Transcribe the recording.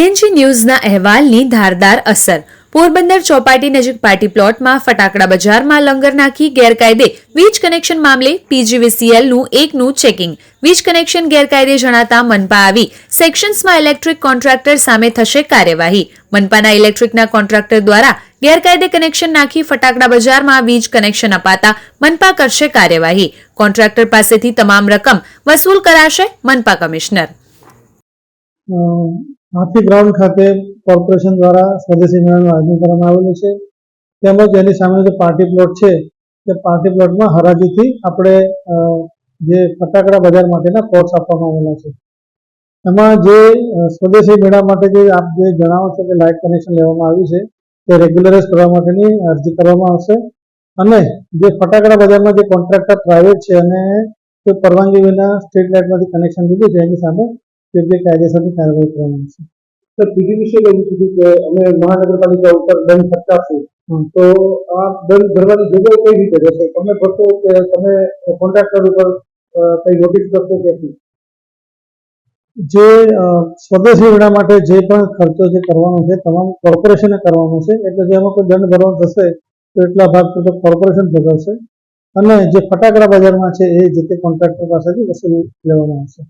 CNG ન્યૂઝના અહેવાલની ધારદાર અસર. પોરબંદર ચોપાટી નજીક party પ્લોટમાં ફટાકડા બજારમાં લંગર નાખી ગેરકાયદે વીજ કનેક્શન મામલે પીજીવીસીએલનું એકનું ચેકિંગ. વીજ કનેક્શન ગેરકાયદે જણાતા મનપા આવી. સેક્શન્સમાં ઇલેક્ટ્રિક કોન્ટ્રાક્ટર સામે થશે કાર્યવાહી. મનપાના ઇલેક્ટ્રિકના કોન્ટ્રાક્ટર દ્વારા ગેરકાયદે કનેક્શન નાખી ફટાકડા બજારમાં વીજ કનેક્શન અપાતા મનપા કરશે કાર્યવાહી. કોન્ટ્રાક્ટર પાસેથી તમામ રકમ વસૂલ કરાશે મનપા કમિશનર. હાથી ગ્રાઉન્ડ ખાતે કોર્પોરેશન દ્વારા સ્વદેશી મેળાનું આયોજન કરવામાં આવેલું છે. તેમજ એની સામે જે પાર્ટી પ્લોટ છે તે પાર્ટી પ્લોટમાં હરાજીથી આપણે જે ફટાકડા બજાર માટેના કોર્સ આપવામાં આવેલા છે. એમાં જે સ્વદેશી મેળા માટે જે આપ જે જણાવો છો કે લાઇટ કનેક્શન લેવામાં આવ્યું છે તે રેગ્યુલરાઇઝ કરવા માટેની અરજી કરવામાં આવશે. અને જે ફટાકડા બજારમાં જે કોન્ટ્રાક્ટર પ્રાઇવેટ છે અને કોઈ પરવાનગી વિના સ્ટ્રીટ લાઇટમાંથી કનેક્શન લીધું છે, એની સામે યોગ્ય કાયદેસરની કાર્યવાહી કરવામાં આવશે સર બીજી વિશે એવું કીધું કે અમે મહાનગરપાલિકા ઉપર દંડ ફટકારશું તો આ દંડ ભરવાની જોગવાઈ કઈ રીતે રહેશે તમે ભરશો કે તમે કોન્ટ્રાક્ટર ઉપર કઈ નોટિસ કરશો કે જે સ્વદેશી વિના માટે જે પણ ખર્ચો જે કરવાનો છે તમામ કોર્પોરેશને કરવાનો છે એટલે જેમાં કોઈ દંડ ભરવાનો થશે તો એટલા ભાગ તો કોર્પોરેશન ભોગવશે અને જે ફટાકડા બજારમાં છે એ જે તે કોન્ટ્રાક્ટર પાસેથી વસૂલી લેવામાં આવશે.